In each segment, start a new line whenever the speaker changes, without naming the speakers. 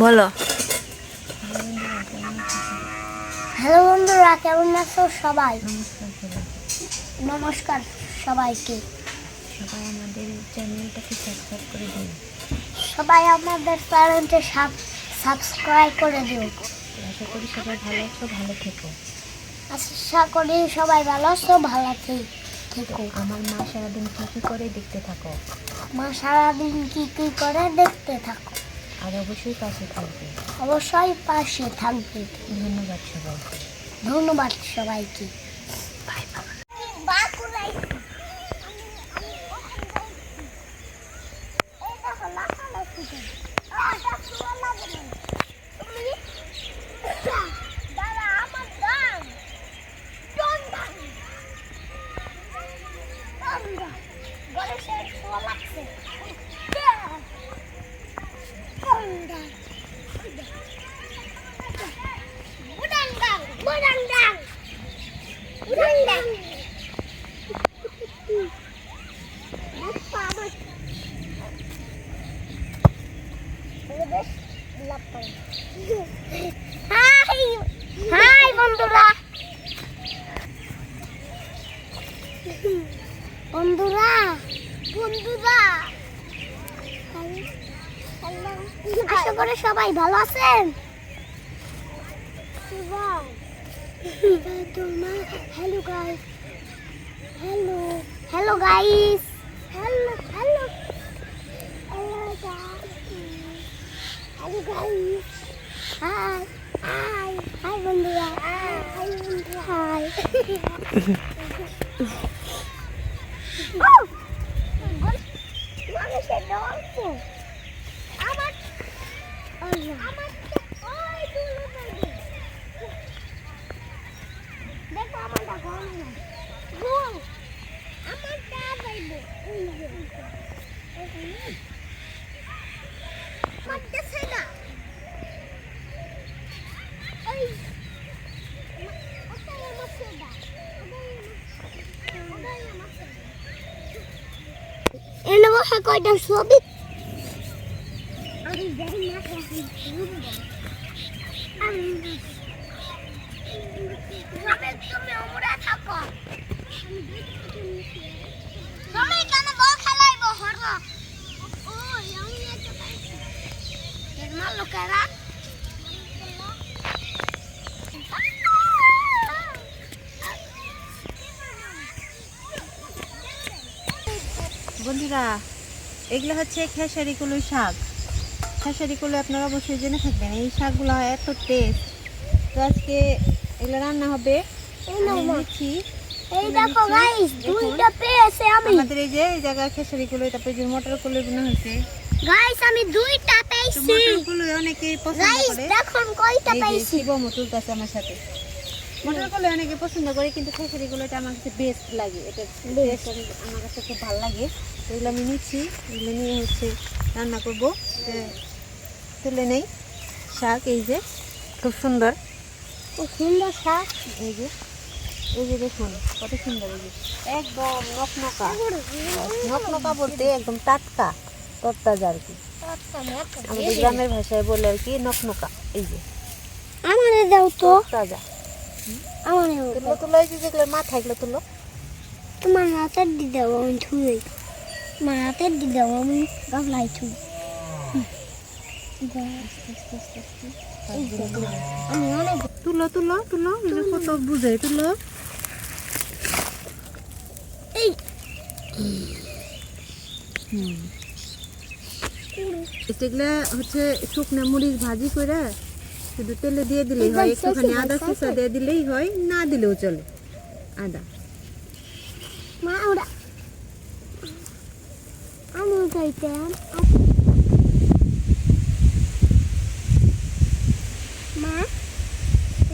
বলো।
হ্যালো বন্ধুরা কেমন আছো সবাই?
নমস্কার
সবাইকে।
সবাই আমাদের চ্যানেলটাকে সাবস্ক্রাইব করে দিন
সবাই আমাদের চ্যানেলটি সাবস্ক্রাইব করে দিও।
আশা করি সবাই ভালো আছো ভালো থেকো।
আশা করি সবাই ভালো আছো ভালো থেকো।
আমার মা সারাদিন কী কী করে দেখতে থাকো?
মা সারাদিন কি কি করে দেখতে থাকো?
আর অবশ্যই পাশে থাকবে।
অবশ্যই পাশে থাকবে।
ধন্যবাদ সবাইকে।
ধন্যবাদ সবাইকে। হাই হাই বন্ধুরা। বন্ধুরা বন্ধুরা। আশা করে সবাই ভালো আছেন। Hello guys hello hello guys hello hello hello guys hi hi hi বন্ধুরা হাই বন্ধুরা হাই মানুষের গল্প আমার আমার ওই দুলো বাড়ি দেখো আমারটা গরম না গোল আমারটা বাইবো ওই যে আমারটা সেটা ওই ওটাই আমার সেটা ওটাই আমার সেটা এনে বসে কয়টা ছবি? তুমি উমরা থাকো। তুমি কেন বল খেলাইবো? হর। ও আমি একটা পাইছি। এর মাল লোকেরা
বন্ধুরা এগুলো হচ্ছে খেসারি কলুই শাক। খেসারি কলু আপনারা অবশ্যই জেনে থাকবেন এই শাকগুলো এত টেস্ট তো আজকে এগুলো রান্না হবে। নিচ্ছি। আমাদের এই যে এই জায়গায় খেসারি কলু তারপরে যে মটর কলু বোনা হয়েছে।
গাইস আমি দুইটা
মটর কলু অনেকেই পছন্দ করে।
দেখুন কয়টা
আমার সাথে। মটর কলু অনেকে পছন্দ করে কিন্তু খেসারি কলুটা আমার কাছে বেস্ট লাগে। এটা বেস্ট আমার কাছে খুব ভালো লাগে। এগুলো আমি নিচ্ছি এগুলো নিয়ে হচ্ছে রান্না করব। এটা তুলে নেই। শাক এই যে খুব সুন্দর।
খুব সুন্দর শাক।
এই যে এই যে দেখুন কত সুন্দর এই যে। একদম নকনকা নকনকা বলতে একদম টাটকা তরতাজা আর কি। আমাদের গ্রামের ভাষায় বলে আর কি নকনকা এই যে।
আমারে দাও তো।
তাজা
আমারে
তুলো তুলো এই যে যেগুলো মাথা এগুলো তুলো।
তোমার হাতের দি দাও আমি ছুঁয়ে তোমার হাতের দি দাও আমি গামলায় ছুঁই। আমি অনেক
তুলো তুলো তুলো এগুলো কত বুঝে তুলো।
এই।
হুম। এগুলো হচ্ছে শুকনো মরিচ ভাজি করে শুধু তেলে দিয়ে দিলেই হয় একটুখানি আদা। কুচা দিয়ে দিলেই হয় না দিলেও চলে। আদা।
মা ওরা আমি খাইতাম মা?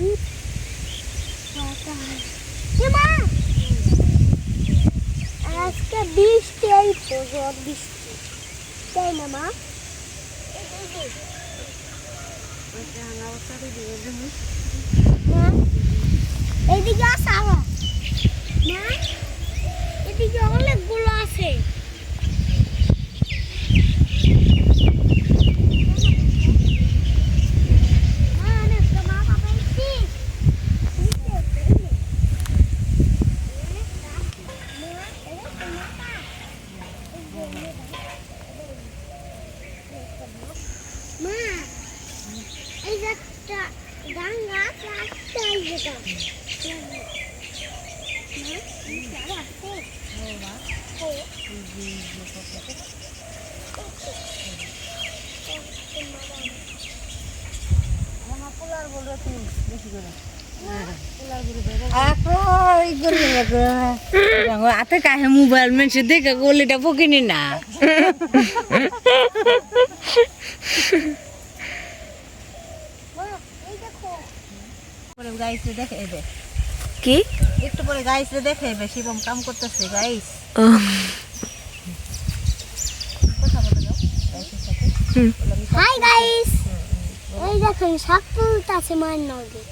উম, বাবা। এ মা! আজকে বৃষ্টি এই প্রচুর বৃষ্টি। তাই না মা? এইদিকে আসা মা এদিকে অনেকগুলো আছে এই যে একটা ডাঙ্গা আছে, একটা এই যে ডাঙ্গা।
হাতে কাহে মোবাইল মানুষের দেখে গলিটা পকিনি না কি?
একটু পরে গাইছে দেখে এবে শিবম কাম করতেছে গাইস।
Hi guys. এই দেখেন শাক তুলতাছে মায়ের নদী।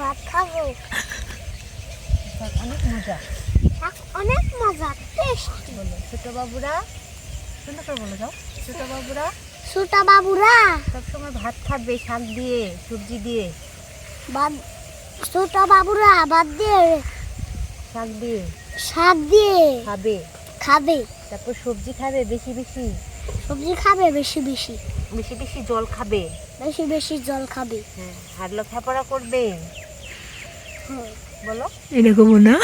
ভাত খাব। অনেক মজা।
শাক অনেক মজা টেস্ট।
বলো ছোট বাবুরা সুন্দর করে বলে দাও। ছোট বাবুরা
ছোটা বাবুরা।
সবসময় ভাত খাবে শাক দিয়ে সবজি দিয়ে।
বাদ ছোটা বাবুরা বাদ দিয়ে
শাক দিয়ে?
শাক দিয়ে।
খাবে?
খাবে।
তারপর সবজি খাবে বেশি বেশি?
সবজি খাবে বেশি বেশি।
বেশি বেশি জল খাবে?
বেশি বেশি জল খাবে।
হ্যাঁ আর লেখাপড়া করবে?
হুম।
বলো।
এরকম না।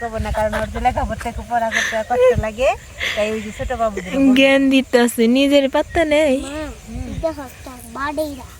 করব না কারণ ওর যে লেখাপড়া পড়া করতে কষ্ট লাগে। তাই ওই যে ছোট বাবুদের বলব।
জ্ঞান দিতেছে নিজের পাত্তা নেই।
বাড়িরা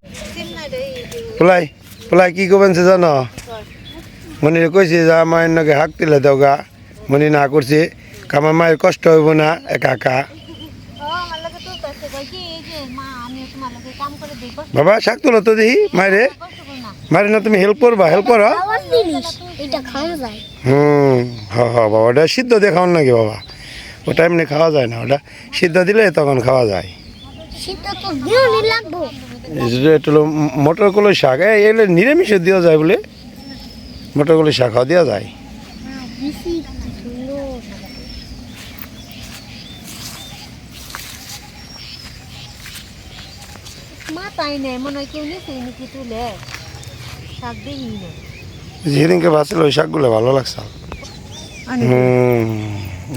পোলাই পোলাই কি করবেন সে জানো? মনিরে কইছে যে মায়ের নগে হাক দিলে দাও গা। মনি না করছে আমার মায়ের কষ্ট হইব না, একা একা।
আমার
বাবা, শাক তোলো তো দেখি, মায়েরে। মায়ের না তুমি হেল্প করবা হেল্প করো। হুম, হ বাবা, ওটা সিদ্ধ দিয়ে খাওয়ান নাকি বাবা? ওটা এমনি খাওয়া যায় না, ওটা সিদ্ধ দিলে তখন খাওয়া যায়।
শীতটা তো লাগবো।
এটা হলো মটর কলই শাক। এই এগুলো নিরামিষে দেওয়া যায় বলে। মটর কলই শাক খাওয়া দেওয়া যায়। যেদিনকে বাঁচছিল ওই শাকগুলো ভালো লাগছে। হুম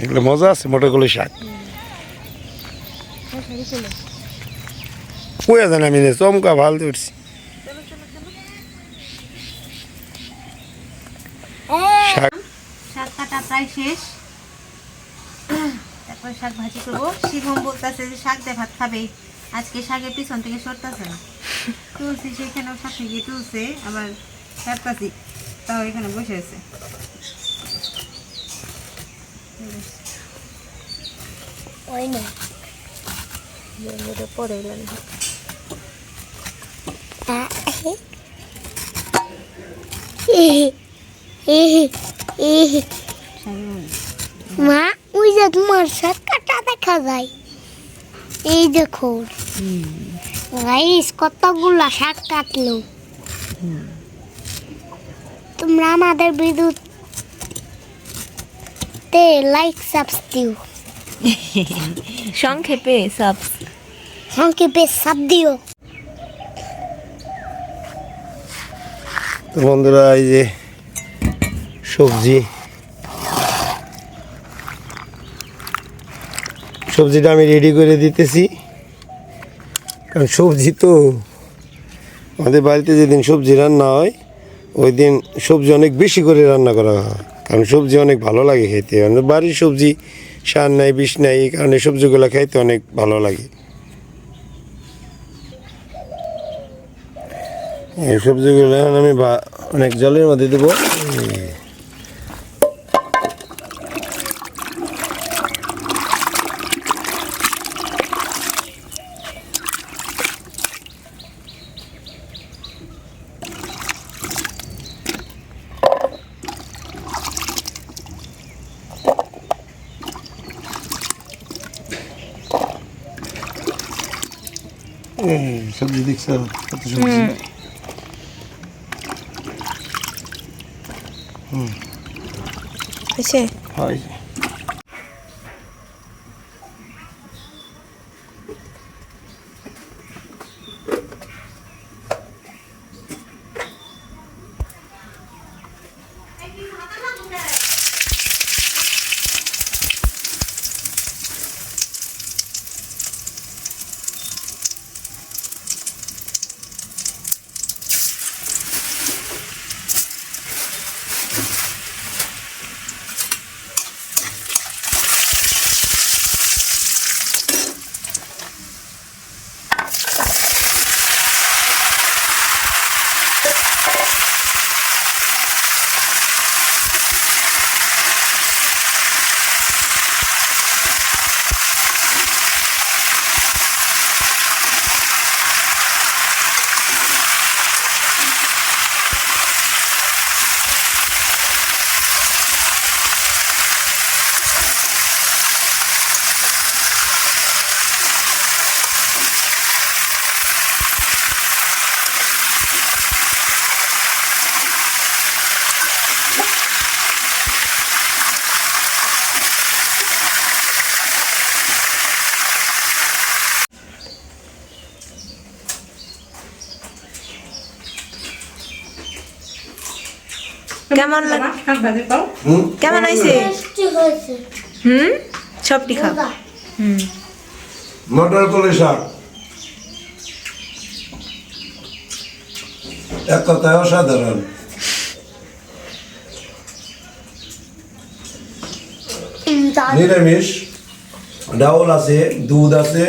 এগুলো মজা আছে মটর কলই শাক।
চলে
জানি আমি চমকা ভালো উঠছি শাক
শাক কাটা প্রায় শেষ। তারপর শাক ভাজি করব। শিবম বলতেছে যে শাক দিয়ে ভাত খাবে। আজকে শাকের পিছন থেকে সরতেছে না। তুলসি সেখানেও শাক থেকে তুলছে আবার তাও এখানে বসে আছে।
ওই না।
পরে এলাম
মা ওই যে তোমার শাক কাটা দেখা যায়। এই দেখো। গাইস কতগুলা শাক কাটলো। তোমরা আমাদের বিদ্যুৎ তে লাইক সাবস দিও।
সংক্ষেপে সব
সংক্ষেপে সাব দিও।
তো বন্ধুরা, এই যে সবজি। সবজিটা আমি রেডি করে দিতেছি। কারণ সবজি তো আমাদের বাড়িতে যেদিন সবজি রান্না হয় ওই দিন সবজি অনেক বেশি করে রান্না করা হয়। কারণ সবজি অনেক ভালো লাগে খেতে। বাড়ির সবজি সার নাই, বিষ নাই, এই কারণে সবজিগুলো খাইতে অনেক ভালো লাগে। এই সবজিগুলো এখন আমি অনেক জলের মধ্যে দেবো। সবজি দেখছ কত সবজি?
হয়েছে
হয়
কেমন লাগ-
হুম?
কেমন হয়েছে? হুম? সবটি খাও। হুম।
মটর কলে শাক। এক কথায় অসাধারণ। নিরামিষ। ডাউল আছে দুধ আছে।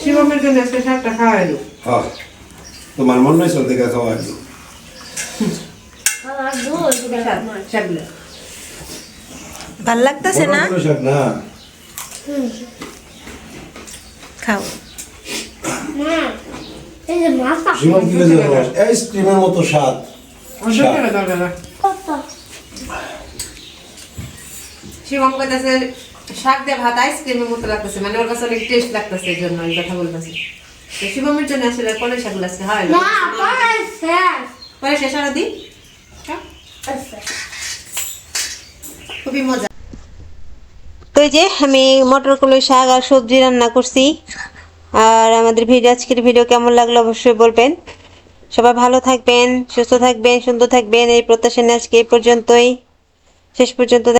শিবমের জন্য আজকে শাকটা খাওয়াইলো
হ্যাঁ। তোমার মন নাই চলতে খাওয়া
আমার দুধ।
ভালো লাগতেছে না? খাও?
আইসক্রিমের মতো স্বাদ?
শিবম কইতাছে শাক দিয়ে ভাত আইসক্রিমের মতো লাগতেছে। মানে ওর কাছে অনেক টেস্ট লাগতেছে এই জন্য কথা বলতেছে। তো শিবমের জন্য আসলে কলে শাকগুলো আজকে
না, পরে শেষ।
সারা দিন?
আচ্ছা।
খুবই মজা।
তো যে আমি মটর কলাই শাক আর সবজি রান্না করছি। আর আমাদের ভিডিও আজকের ভিডিও কেমন লাগল অবশ্যই বলবেন। সবাই ভালো থাকবেন সুস্থ থাকবেন সুন্দর থাকবেন। এই প্রত্যাশা নিয়ে আজকে এই পর্যন্তই। শেষ পর্যন্ত